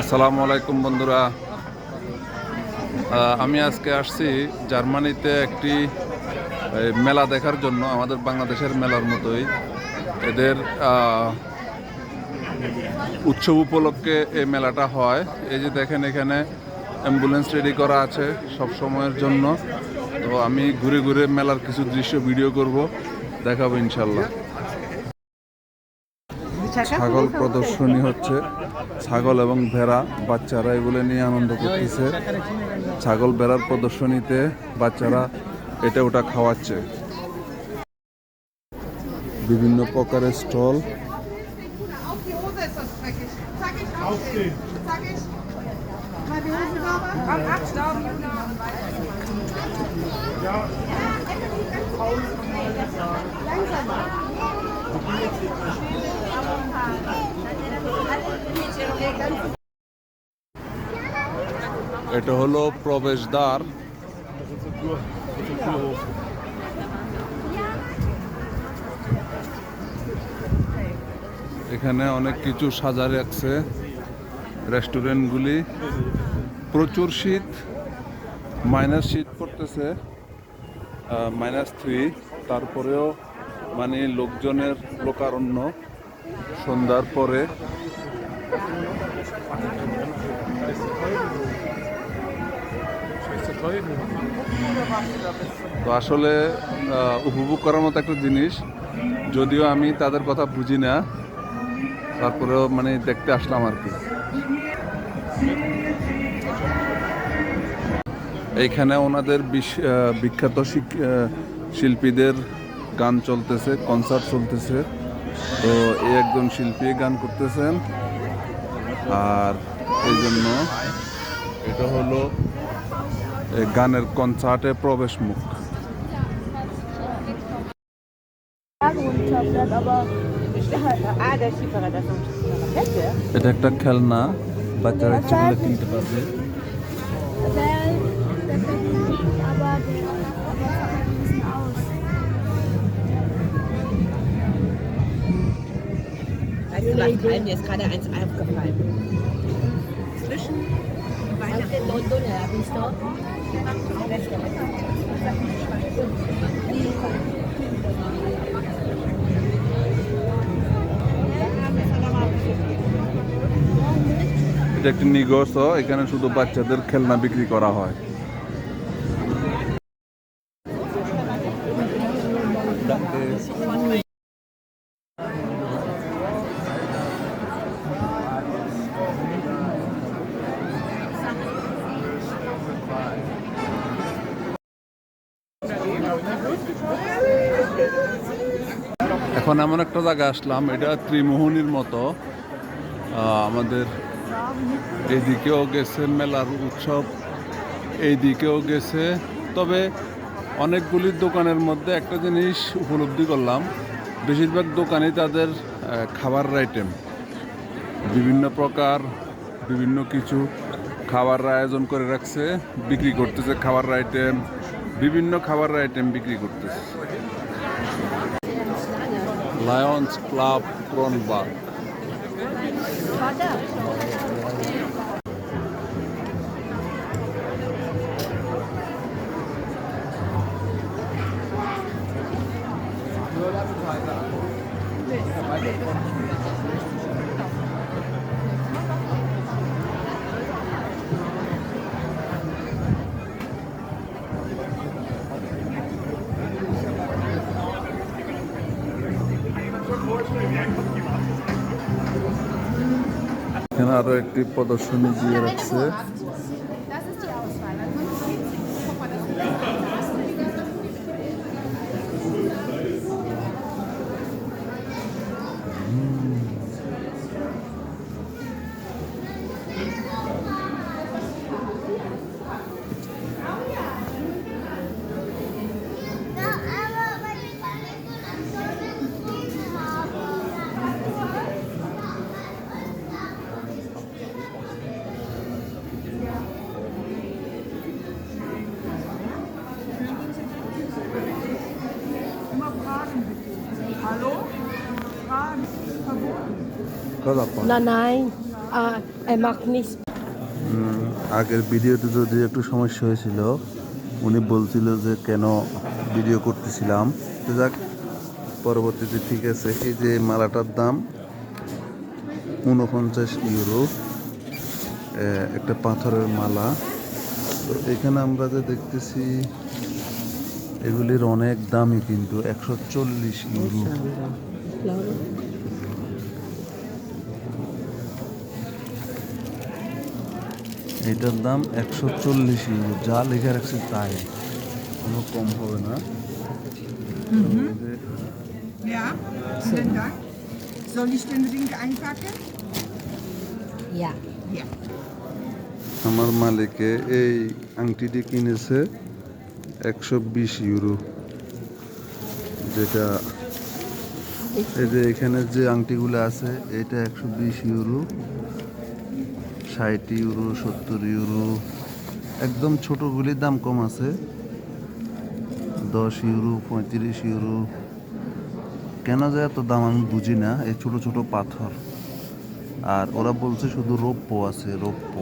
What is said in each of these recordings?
আসসালামু আলাইকুম বন্ধুরা। আমি আজকে আসছি জার্মানিতে একটি মেলা দেখার জন্য, আমাদের বাংলাদেশের মেলার মতোই। এদের উৎসব উপলক্ষে এই মেলাটা হয়। এই যে দেখেন এখানে অ্যাম্বুলেন্স রেডি করা আছে সব সময়ের জন্য। তো আমি ঘুরে ঘুরে মেলার কিছু দৃশ্য, ভিডিও করব, দেখাবো ইনশাল্লাহ। ছাগল প্রদর্শনী হচ্ছে। ছাগল এবং ভেড়া বাচ্চারা এগুলো নিয়ে আনন্দ করতেছে। ছাগল ভেড়ার প্রদর্শনীতে বাচ্চারা এটা ওটা খাওয়াচ্ছে। বিভিন্ন প্রকারের স্টল। Auf এটা হলো প্রবেশদ্বার। এখানে অনেক কিছু সাজা রাখছে। রেস্টুরেন্টগুলি প্রচুর শীত, মাইনাস শীত পড়তেছে মাইনাস থ্রি তারপরেও মানে লোকজনের লোকারণ্য। সন্ধ্যার পরে। তো আসলে উপভোগ করার মতো একটা জিনিস, যদিও আমি তাদের কথা বুঝি না, তারপরেও মানে দেখতে আসলাম আর কি। এইখানে ওনাদের বিখ্যাত শিল্পীদের গান চলতেছে, কনসার্ট চলতেছে। তো এই একজন শিল্পী গান করতেছেন আর এই জন্য এটা হলো এই গানের কনসার্টে প্রবেশ মুখ. এটা একটা খেলনা বাচ্চারা ইচ্ছে করলে কিনতে পারবে Weißt du, nach Köln, mir ist gerade eins aufgefallen. Zwischen Weihnachten London, ja, bist du? এটা একটি নিগস এখানে শুধু বাচ্চাদের খেলনা বিক্রি করা হয় এখন এমন একটা জায়গা আসলাম, এটা ত্রিমোহনীর মতো। আমাদের এইদিকেও গেছে মেলার উৎসব, এইদিকেও গেছে। তবে অনেকগুলি দোকানের মধ্যে একটা জিনিস উপলব্ধি করলাম, বেশিরভাগ দোকানেই তাদের খাবারের আইটেম বিভিন্ন প্রকার, বিভিন্ন কিছু খাবার আয়োজন করে রাখছে, বিক্রি করতেছে খাবার আইটেম বিভিন্ন খাবার আইটেম বিক্রি করতেছে। লায়ন্স ক্লাব ক্রনবার্গ এখানে আরও একটি প্রদর্শনী দিয়ে রাখছে nichts. উম, আগের ভিডিওতে যদি একটু সমস্যা হয়েছিল উনি বলছিল যে কেন ভিডিও করতেছিলাম। তো যাক পরবর্তীতে ঠিক আছে। এই যে মালাটার দাম উনপঞ্চাশ ইউরো একটা পাথরের মালা। তো এখানে আমরা যে দেখতেছি এগুলির অনেক দামই কিন্তু একশো চল্লিশ ইউরো। এটার দাম একশো চল্লিশ ইউরো। যা লেখা রাখছে তাই। কোনো কম হবে না. আমার মালিকে এই আংটিটি কিনেছে একশো বিশ ইউরো। যেটা এই যে এখানে যে আংটিগুলো আছে এটা একশো বিশ ইউরো। ষাট ইউরো, সত্তর ইউরো। একদম ছোটোগুলির দাম কম আছে। দশ ইউরো, পঁয়ত্রিশ ইউরো। কেন যে এত দাম আমি বুঝি না, এই ছোট ছোট পাথর। আর ওরা বলছে শুধু রৌপ্য আছে, রৌপ্য।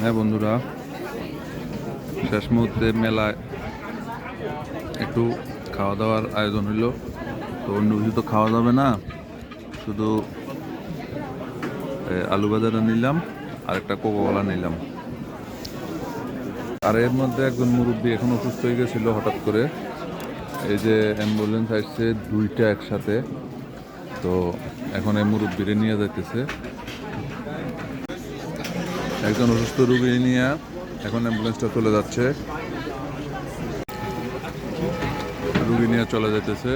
হ্যাঁ বন্ধুরা শেষ মুহূর্তে মেলায় একটু খাওয়া দাওয়ার আয়োজন হইল। তো অন্য কিছু তো খাওয়া যাবে না। শুধু আলু ভাজাটা নিলাম, আর একটা কোকোকলা নিলাম। আর এর মধ্যে একজন মুরব্বী এখন অসুস্থ হয়ে গেছিল হঠাৎ করে। এই যে অ্যাম্বুলেন্স আসছে দুইটা একসাথে। তো এখন এই মুরব্বীরে নিয়ে যাইতেছে। একজন অসুস্থ রুগী নিয়ে এখন অ্যাম্বুলেন্সটা চলে যাচ্ছে। রুগী নিয়ে চলে যেতেছে।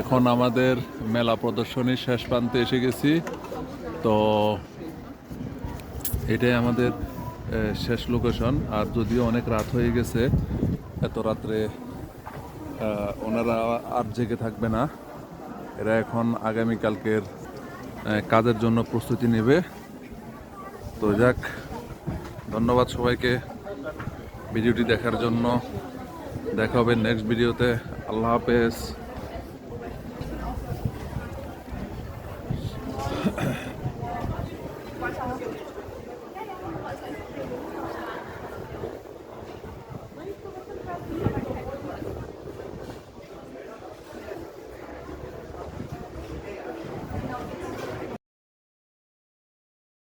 এখন আমাদের মেলা প্রদর্শনীর শেষ প্রান্তে এসে গেছি। তো এটাই আমাদের শেষ লোকেশন আর যদিও অনেক রাত হয়ে গেছে, এত রাত্রে ওনারা আর জেগে থাকবে না। এরা এখন আগামীকালকের কাজের জন্য প্রস্তুতি নেবে। তো যাক, ধন্যবাদ সবাইকে ভিডিওটি দেখার জন্য। দেখা হবে নেক্সট ভিডিওতে। আল্লাহ হাফেজ।